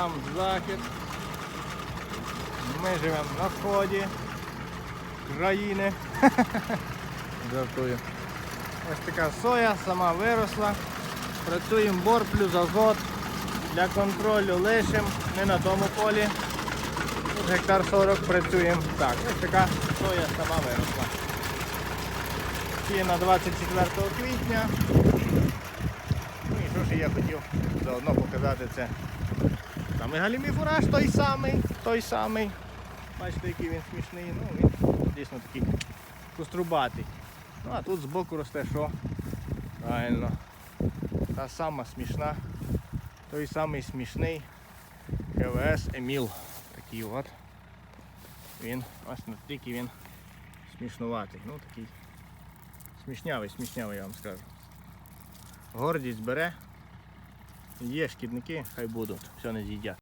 Там захід. Ми живемо на сході країни. Жартую. Ось така соя, сама виросла. Працюємо бор плюс азот. Для контролю лишим, не на тому полі. Гектар 40 працюємо. Так, ось така соя сама виросла. Сіяна 24 квітня. Ну і що ж я хотів заодно показати це. Саме галімий фураж той самий, той самий. Бачите, який він смішний. Ну, він дійсно такий кострубатий. Ну а тут збоку росте що? Правильно. Та сама смішна. Той самий смішний КВС Еміл. Такий от. Він, ось настільки він смішнуватий. Ну такий смішнявий, смішнявий, я вам скажу. Гордість бере. Є шкідники, хай будуть, все не з'їдять.